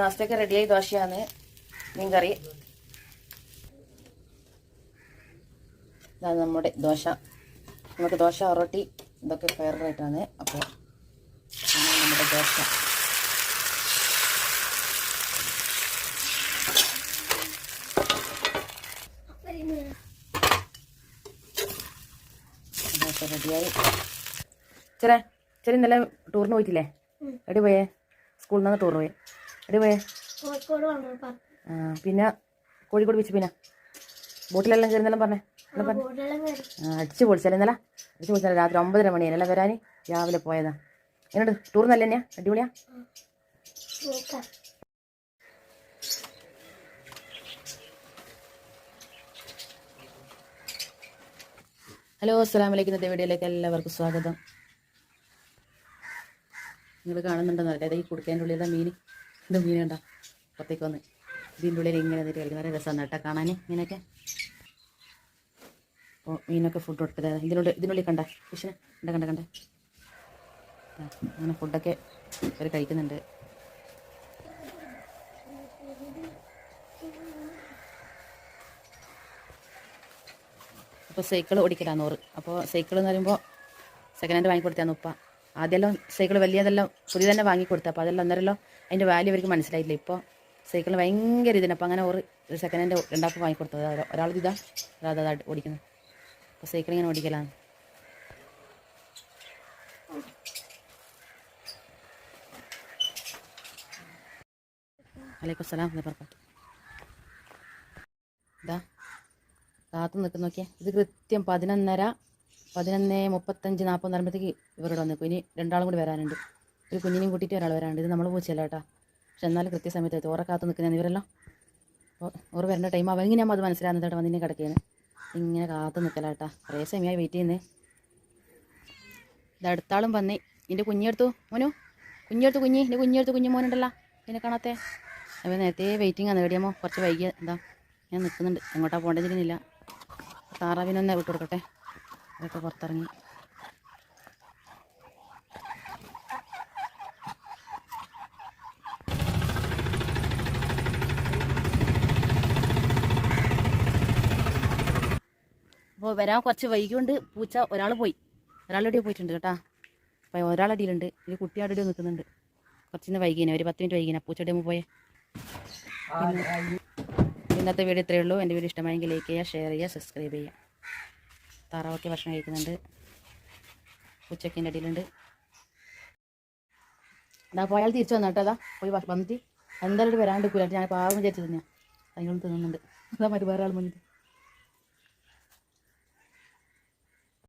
നാസ്തയൊക്കെ റെഡിയായി ദോശയാണ് മീൻകറി. ഇതാണ് നമ്മുടെ ദോശ. നമുക്ക് ദോശ ഒറോട്ടി ഇതൊക്കെ ഫേവറേറ്റാണ് അപ്പോൾ നമ്മുടെ ദോശ. ദോശ റെഡിയായി. ചെറേ ചെറിയ ഇന്നലെ ടൂറിന് പോയിട്ടില്ലേ? എടി പോയേ. സ്കൂളിൽ നിന്ന് ടൂർ പോയേ. എടി പോയേ. പിന്നെ കോഴിക്കോട് ബീച്ച് പിന്നെ. ബോട്ടിലെല്ലാം കയറുന്നെല്ലാം പറഞ്ഞേ. അടിച്ച് പൊളിച്ചാലേ ഇന്നലെ? അടിച്ച് പൊളിച്ചാലേ രാത്രി ഒമ്പതര മണിയാണല്ലേ വരാൻ രാവിലെ പോയതാ. എന്നോട് ടൂർ നല്ല തന്നെയാ അടിപൊളിയാ ഹലോ അസ്സാം വലൈക്കും ഇന്നത്തെ വീഡിയോയിലേക്ക് എല്ലാവർക്കും സ്വാഗതം. നിങ്ങൾ കാണുന്നുണ്ടെന്ന് അറിയില്ല ഈ കുടുക്കേന്റെ ഉള്ളിലെ മീൻ. ഇത് മീനുണ്ടോ പുറത്തേക്ക് വന്ന്. ഇതിന്റെ ഉള്ളിൽ ഇങ്ങനെ നിന്നിട്ട് കളിക്കും നല്ല രസമാണ് കേട്ടോ കാണാൻ ഇങ്ങനെയൊക്കെ അപ്പോൾ മീനൊക്കെ ഫുഡ് കൊടുത്തത് ഇതിനുള്ളിൽ ഇതിനുള്ളിൽ കണ്ട. ഫിഷിന് കണ്ട കണ്ട കണ്ട. അങ്ങനെ ഫുഡൊക്കെ അവർ കഴിക്കുന്നുണ്ട്. അപ്പോൾ സൈക്കിൾ ഓടിക്കലാണ് നൂറ് അപ്പോൾ സൈക്കിൾ എന്ന് പറയുമ്പോൾ സെക്കൻഡ് ഹാൻഡ് വാങ്ങിക്കൊടുത്താന്ന് ഉപ്പ. ആദ്യമെല്ലാം സൈക്കിൾ വലിയതെല്ലാം പുതിയ തന്നെ വാങ്ങിക്കൊടുത്തു അപ്പോൾ അതെല്ലാം അന്നേരമല്ലോ അതിന്റെ വാല്യൂ അവർക്ക് മനസ്സിലായില്ല ഇപ്പോൾ സൈക്കിൾ ഭയങ്കര ഇതിന് അപ്പോൾ അങ്ങനെ ഒരു സെക്കൻഡ് ഹാൻഡ് രണ്ടാൾക്ക് വാങ്ങിക്കൊടുത്തത് ഒരാ- ഒരാൾ ഇതാ അതാ ഓടിക്കുന്നത്. അപ്പോൾ സൈക്കിൾ ഇങ്ങനെ ഓടിക്കലാണ്. വലൈക്കും സലാം. വർക്കാത്തു ഇതാ. കാത്തു നിൽക്കുന്ന നോക്കിയാൽ ഇത് കൃത്യം പതിനൊന്നര പതിനൊന്ന് മുപ്പത്തഞ്ച് നാൽപ്പത് പറയുമ്പോഴത്തേക്ക് ഇവരോട് വന്നു ഇനി രണ്ടാളും കൂടി വരാനുണ്ട്. ഒരു കുഞ്ഞിനെയും കൂട്ടിയിട്ട് ഒരാൾ വരാനുണ്ട്. ഇത് നമ്മൾ പൂച്ചല്ല കേട്ടോ. പക്ഷെ എന്നാലും കൃത്യസമയത്ത് എത്തും. ഓറെ കാത്തു നിൽക്കുന്ന ഇവരെല്ലാം. ഓറ് വരേണ്ട ടൈം ആവും. എങ്ങനെയാകുമ്പോൾ അത് മനസ്സിലാകുന്നതാണ് വന്നിനെ കിടക്കുകയാണ് ഇങ്ങനെ കാത്തു നിൽക്കല കേട്ടോ. കുറേ സമയമായി വെയിറ്റ് ചെയ്യുന്നേ. ഇത് അടുത്താളും വന്നേ. എന്റെ കുഞ്ഞെടുത്തു മോനു. കുഞ്ഞെടുത്ത് കുഞ്ഞി. എന്റെ കുഞ്ഞെടുത്ത് കുഞ്ഞു മോനുണ്ടല്ലോ. എന്നെ കാണാത്തേ. അപ്പോൾ നേരത്തെ വെയിറ്റിംഗ് ആണ്. എവിടെയാമോ കുറച്ച് വൈകിയ എന്താ ഞാൻ നിൽക്കുന്നുണ്ട്. എങ്ങോട്ടാണ് പോകേണ്ടതിരുന്നില്ല താറാവിനൊന്നെ വിട്ടു കൊടുക്കട്ടെ അതൊക്കെ പുറത്തിറങ്ങി. അപ്പോൾ വരാൻ കുറച്ച് വൈകിയുണ്ട് പൂച്ച ഒരാൾ പോയി. ഒരാളടി പോയിട്ടുണ്ട് കേട്ടാ. അപ്പോൾ ഒരാളടിയിലുണ്ട് ഒരു അവിടെ നിൽക്കുന്നുണ്ട്. കുറച്ചിന്ന് വൈകിനെ ഒരു പത്ത് മിനിറ്റ് വൈകിനെ പൂച്ചയുടെ പോയേ. ഇന്നത്തെ വീഡിയോ ഇത്രയേ ഉള്ളൂ. എന്റെ വീഡിയോ ഇഷ്ടമായെങ്കിൽ ലൈക്ക് ചെയ്യുക ഷെയർ ചെയ്യുക സബ്സ്ക്രൈബ് ചെയ്യുക. താറാവൊക്കെ ഭക്ഷണം കഴിക്കുന്നുണ്ട്. ഉച്ചക്കിന്റെ അടിയിലുണ്ട്. എന്താ പോയാൽ തിരിച്ചു വന്നു കേട്ടോ അതാ പോയി വന്നിട്ട്. എന്തായാലും വരാണ്ട് കൂലാട്ട് ഞാൻ പാവം വിചാരിച്ചു തന്നെയാണ് അതിനോട് തിന്നുന്നുണ്ട്. അതാ മറ്റു വേറെ ആൾ മുന്നിട്ട്